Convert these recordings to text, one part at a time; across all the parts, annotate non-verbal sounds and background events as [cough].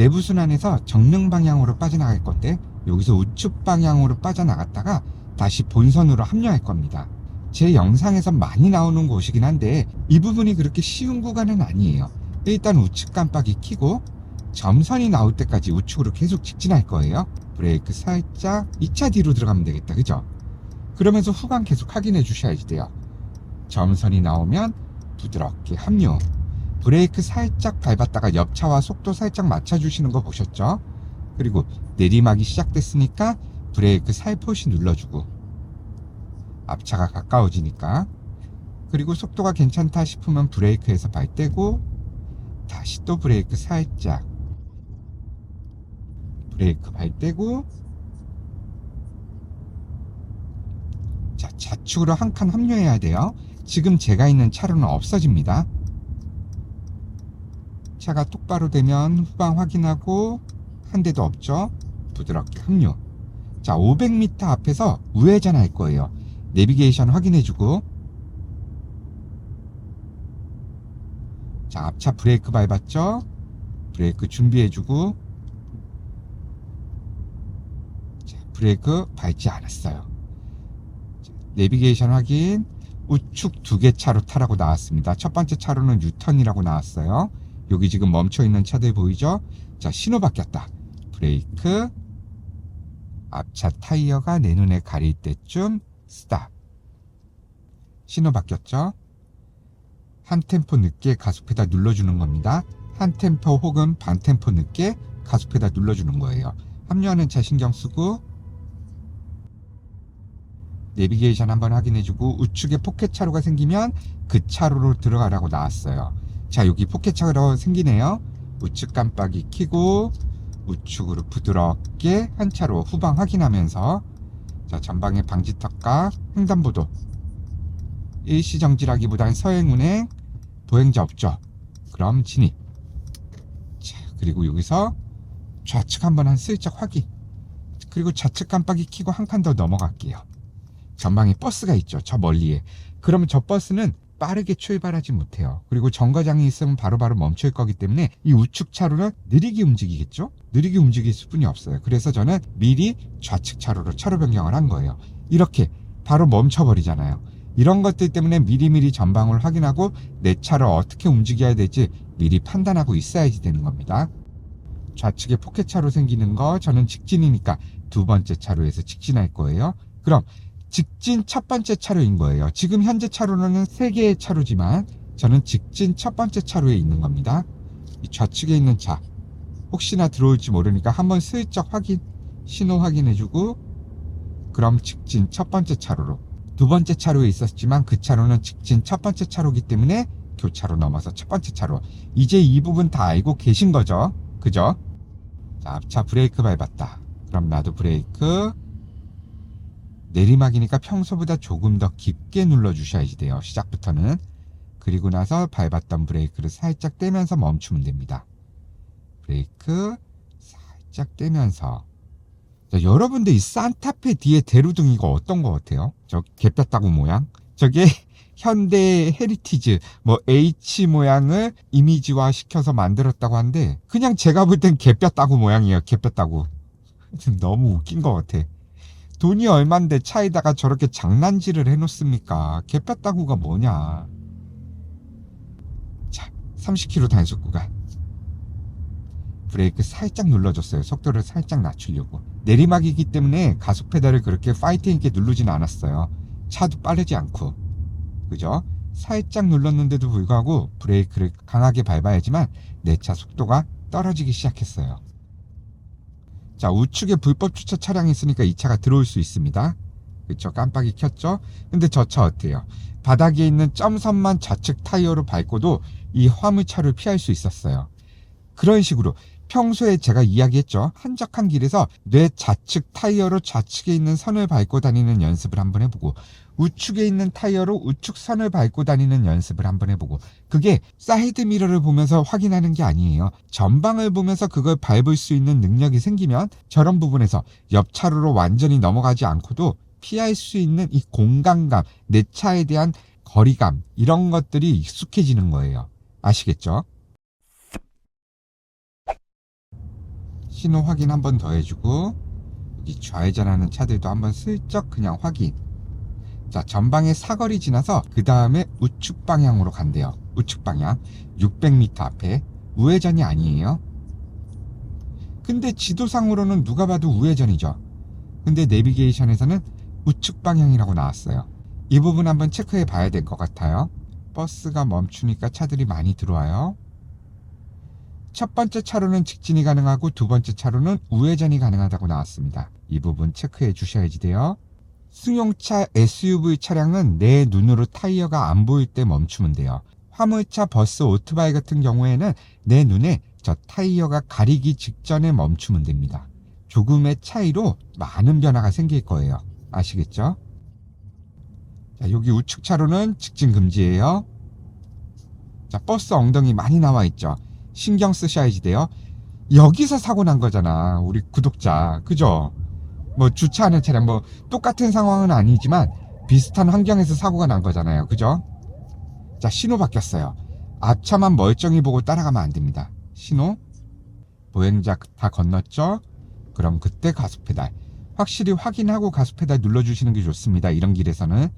내부 순환에서 정릉 방향으로 빠져나갈 건데 여기서 우측 방향으로 빠져나갔다가 다시 본선으로 합류할 겁니다. 제 영상에서 많이 나오는 곳이긴 한데 이 부분이 그렇게 쉬운 구간은 아니에요. 일단 우측 깜빡이 켜고 점선이 나올 때까지 우측으로 계속 직진할 거예요. 브레이크 살짝 2차 뒤로 들어가면 되겠다. 그죠? 그러면서 후방 계속 확인해 주셔야지 돼요. 점선이 나오면 부드럽게 합류. 브레이크 살짝 밟았다가 옆차와 속도 살짝 맞춰주시는 거 보셨죠? 그리고 내리막이 시작됐으니까 브레이크 살포시 눌러주고 앞차가 가까워지니까. 그리고 속도가 괜찮다 싶으면 브레이크에서 발 떼고 다시 또 브레이크 살짝. 브레이크 발 떼고. 자 좌측으로 한 칸 합류해야 돼요. 지금 제가 있는 차로는 없어집니다 차가 똑바로 되면 후방 확인하고 한 대도 없죠? 부드럽게. 합류 자 500m 앞에서 우회전 할 거예요. 내비게이션 확인해주고. 자 앞차 브레이크 밟았죠? 브레이크 준비해주고. 자 브레이크 밟지 않았어요. 자, 내비게이션 확인. 우측 두 개 차로 타라고 나왔습니다. 첫 번째 차로는 유턴이라고 나왔어요 여기 지금 멈춰 있는 차들 보이죠? 자 신호 바뀌었다. 브레이크. 앞차 타이어가 내 눈에 가릴 때쯤 스탑. 신호 바뀌었죠? 한 템포 늦게 가속 페달 눌러주는 겁니다. 한 템포 혹은 반 템포 늦게 가속 페달 눌러주는 거예요. 합류하는 차 신경 쓰고 내비게이션 한번 확인해주고 우측에 포켓 차로가 생기면 그 차로로 들어가라고 나왔어요 자 여기 포켓 차로 생기네요. 우측 깜빡이 켜고 우측으로 부드럽게 한 차로 후방 확인하면서 자 전방에 방지턱과 횡단보도. 일시정지라기보단 서행운행 보행자 없죠. 그럼 진입. 자 그리고 여기서 좌측 한번 한 슬쩍 확인. 그리고 좌측 깜빡이 켜고 한 칸 더 넘어갈게요. 전방에 버스가 있죠 저 멀리에. 그러면 저 버스는 빠르게 출발하지 못해요. 그리고 정거장이 있으면 바로 바로 멈출 거기 때문에 이 우측 차로는 느리게 움직이겠죠? 느리게 움직일 수뿐이 없어요. 그래서 저는 미리 좌측 차로로 차로 변경을 한 거예요. 이렇게 바로 멈춰버리잖아요. 이런 것들 때문에 미리미리 전방을 확인하고 내 차를 어떻게 움직여야 될지 미리 판단하고 있어야지 되는 겁니다. 좌측에 포켓 차로 생기는 거 저는 직진이니까 두 번째 차로에서 직진할 거예요. 그럼 직진 첫 번째 차로인 거예요. 지금 현재 차로는 세 개의 차로지만 저는 직진 첫 번째 차로에 있는 겁니다. 이 좌측에 있는 차. 혹시나 들어올지 모르니까 한번 슬쩍 확인 신호 확인해주고 그럼 직진 첫 번째 차로로. 두 번째 차로에 있었지만 그 차로는 직진 첫 번째 차로기 때문에 교차로 넘어서 첫 번째 차로. 이제 이 부분 다 알고 계신 거죠? 그죠? 자 앞차 브레이크 밟았다. 그럼 나도 브레이크 내리막이니까 평소보다 조금 더 깊게 눌러 주셔야지 돼요. 시작부터는. 그리고 나서 밟았던 브레이크를 살짝 떼면서 멈추면 됩니다. 브레이크 살짝 떼면서. 자, 여러분들 이 산타페 뒤에 대루등 이거 어떤 거 같아요? 저 개뼈따구 모양? 저게 [laughs] 현대 헤리티즈 뭐 H 모양을 이미지화 시켜서 만들었다고 하는데 그냥 제가 볼 땐 개뼈따구 모양이에요 개뼈따구. [laughs] 너무 웃긴 것 같아 돈이 얼만데 차에다가 저렇게 장난질을 해놓습니까? 개뼈따구가 뭐냐? 자, 30km 단속 구간. 브레이크 살짝 눌러줬어요. 속도를 살짝 낮추려고. 내리막이기 때문에 가속 페달을 그렇게 파이팅 있게 누르진 않았어요. 차도 빠르지 않고. 그죠? 살짝 눌렀는데도 불구하고 브레이크를 강하게 밟아야지만 내 차 속도가 떨어지기 시작했어요. 자 우측에 불법 주차 차량이 있으니까 이 차가 들어올 수 있습니다. 그쵸? 깜빡이 켰죠? 근데 저 차 어때요? 바닥에 있는 점선만 좌측 타이어로 밟고도 이 화물차를 피할 수 있었어요. 그런 식으로 평소에 제가 이야기했죠? 한적한 길에서 뇌 좌측 타이어로 좌측에 있는 선을 밟고 다니는 연습을 한번 해보고 우측에 있는 타이어로 우측 선을 밟고 다니는 연습을 한번 해보고 그게 사이드 미러를 보면서 확인하는 게 아니에요. 전방을 보면서 그걸 밟을 수 있는 능력이 생기면 저런 부분에서 옆 차로로 완전히 넘어가지 않고도 피할 수 있는 이 공간감, 내 차에 대한 거리감 이런 것들이 익숙해지는 거예요. 아시겠죠? 신호 확인 한번 더 해주고 여기 좌회전하는 차들도 한번 슬쩍 그냥 확인 자 전방에 사거리 지나서 그 다음에 우측 방향으로 간대요. 우측 방향. 600m 앞에. 우회전이 아니에요. 근데 지도상으로는 누가 봐도 우회전이죠. 근데 내비게이션에서는 우측 방향이라고 나왔어요. 이 부분 한번 체크해 봐야 될 것 같아요. 버스가 멈추니까 차들이 많이 들어와요. 첫 번째 차로는 직진이 가능하고 두 번째 차로는 우회전이 가능하다고 나왔습니다. 이 부분 체크해 주셔야지 돼요. 승용차 SUV 차량은 내 눈으로 타이어가 안 보일 때 멈추면 돼요. 화물차, 버스, 오토바이 같은 경우에는 내 눈에 저 타이어가 가리기 직전에 멈추면 됩니다. 조금의 차이로 많은 변화가 생길 거예요. 아시겠죠? 자, 여기 우측 차로는 직진 금지예요. 자, 버스 엉덩이 많이 나와 있죠. 신경 쓰셔야지 돼요. 여기서 사고 난 거잖아. 우리 구독자. 그죠? 뭐 주차하는 차량 뭐 똑같은 상황은 아니지만 비슷한 환경에서 사고가 난 거잖아요. 그죠? 자, 신호 바뀌었어요. 앞차만 멀쩡히 보고 따라가면 안 됩니다. 신호. 보행자 다 건넜죠? 그럼 그때 가속 페달. 확실히 확인하고 가속 페달 눌러주시는 게 좋습니다. 이런 길에서는.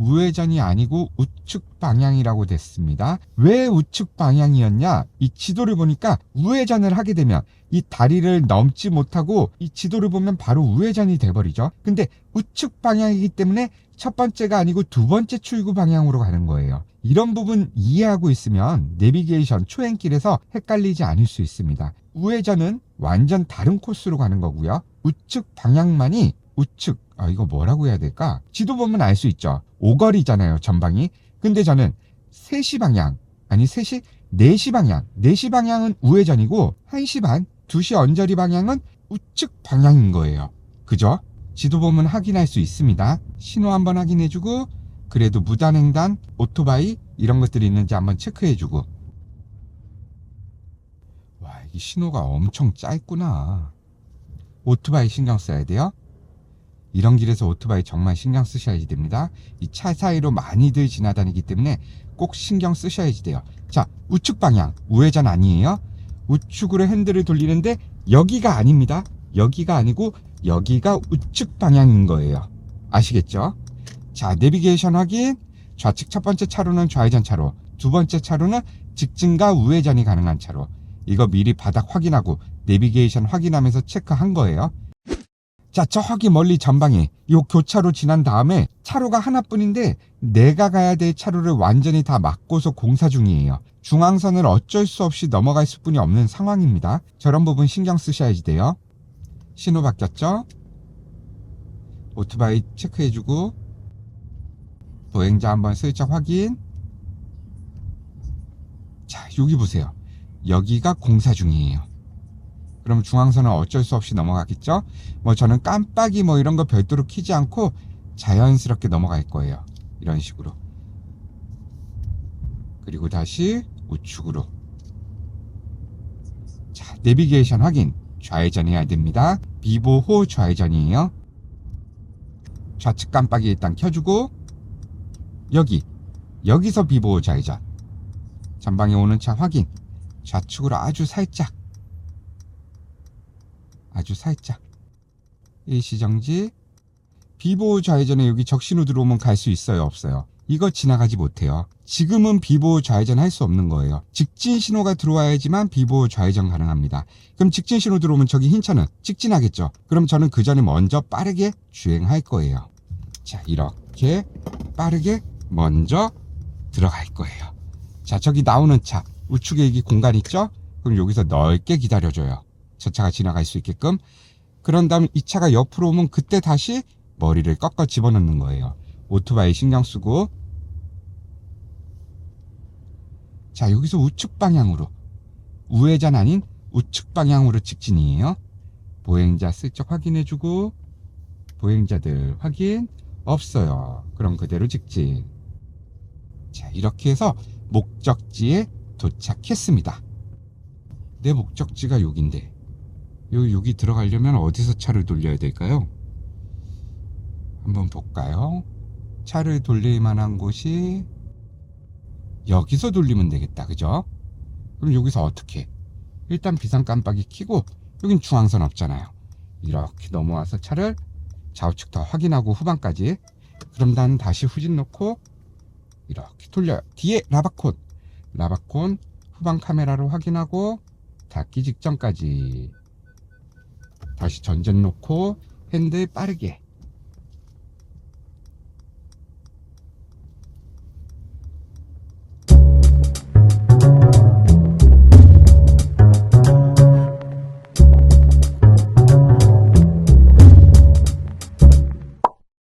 우회전이 아니고 우측 방향이라고 됐습니다. 왜 우측 방향이었냐? 이 지도를 보니까 우회전을 하게 되면 이 다리를 넘지 못하고 이 지도를 보면 바로 우회전이 돼버리죠. 근데 우측 방향이기 때문에 첫 번째가 아니고 두 번째 출구 방향으로 가는 거예요. 이런 부분 이해하고 있으면 내비게이션 초행길에서 헷갈리지 않을 수 있습니다. 우회전은 완전 다른 코스로 가는 거고요. 우측 방향만이 우측 아 이거 뭐라고 해야 될까? 지도 보면 알 수 있죠. 오거리잖아요, 전방이. 근데 저는 3시 방향, 아니 3시, 4시 방향. 4시 방향은 우회전이고 1시 반, 2시 언저리 방향은 우측 방향인 거예요. 그죠? 지도 보면 확인할 수 있습니다. 신호 한번 확인해주고 그래도 무단횡단, 오토바이 이런 것들이 있는지 한번 체크해주고 와, 이 신호가 엄청 짧구나. 오토바이 신경 써야 돼요. 이런 길에서 오토바이 정말 신경 쓰셔야지 됩니다. 이 차 사이로 많이들 지나다니기 때문에 꼭 신경 쓰셔야지 돼요. 자, 우측 방향, 우회전 아니에요? 우측으로 핸들을 돌리는데 여기가 아닙니다. 여기가 아니고 여기가 우측 방향인 거예요. 아시겠죠? 자, 내비게이션 확인. 좌측 첫 번째 차로는 좌회전 차로, 두 번째 차로는 직진과 우회전이 가능한 차로. 이거 미리 바닥 확인하고 내비게이션 확인하면서 체크한 거예요. 자, 저기 멀리 전방에 요 교차로 지난 다음에 차로가 하나뿐인데 내가 가야 될 차로를 완전히 다 막고서 공사 중이에요. 중앙선을 어쩔 수 없이 넘어갈 수뿐이 없는 상황입니다. 저런 부분 신경 쓰셔야지 돼요. 신호 바뀌었죠? 오토바이 체크해주고 보행자 한번 슬쩍 확인. 자, 여기 보세요. 여기가 공사 중이에요. 그럼 중앙선은 어쩔 수 없이 넘어가겠죠? 뭐 저는 깜빡이 뭐 이런 거 별도로 키지 않고 자연스럽게 넘어갈 거예요. 이런 식으로. 그리고 다시 우측으로. 자, 내비게이션 확인. 좌회전해야 됩니다. 비보호 좌회전이에요. 좌측 깜빡이 일단 켜주고 여기 여기서 비보호 좌회전. 전방에 오는 차 확인. 좌측으로 아주 살짝 아주 살짝. 일시정지. 비보호 좌회전에 여기 적신호 들어오면 갈 수 있어요? 없어요? 이거 지나가지 못해요. 지금은 비보호 좌회전 할 수 없는 거예요. 직진 신호가 들어와야지만 비보호 좌회전 가능합니다. 그럼 직진 신호 들어오면 저기 흰 차는 직진하겠죠? 그럼 저는 그 전에 먼저 빠르게 주행할 거예요. 자 이렇게 빠르게 먼저 들어갈 거예요. 자 저기 나오는 차. 우측에 여기 공간 있죠? 그럼 여기서 넓게 기다려줘요 저 차가 지나갈 수 있게끔. 그런 다음 이 차가 옆으로 오면 그때 다시 머리를 꺾어 집어넣는 거예요. 오토바이 신경 쓰고. 자 여기서 우측 방향으로. 우회전 아닌 우측 방향으로 직진이에요. 보행자 슬쩍 확인해주고 보행자들 확인. 없어요. 그럼 그대로 직진. 자 이렇게 해서 목적지에 도착했습니다. 내 목적지가 여긴데 요, 여기 들어가려면 어디서 차를 돌려야 될까요? 한번 볼까요? 차를 돌릴 만한 곳이 여기서 돌리면 되겠다. 그죠? 그럼 여기서 어떻게? 일단 비상 깜빡이 켜고 여긴 중앙선 없잖아요. 이렇게 넘어와서 차를 좌우측 다 확인하고 후방까지. 그럼 난 다시 후진 놓고 이렇게 돌려요. 뒤에 라바콘. 라바콘 후방 카메라로 확인하고 닫기 직전까지. 다시 전전 놓고 핸들 빠르게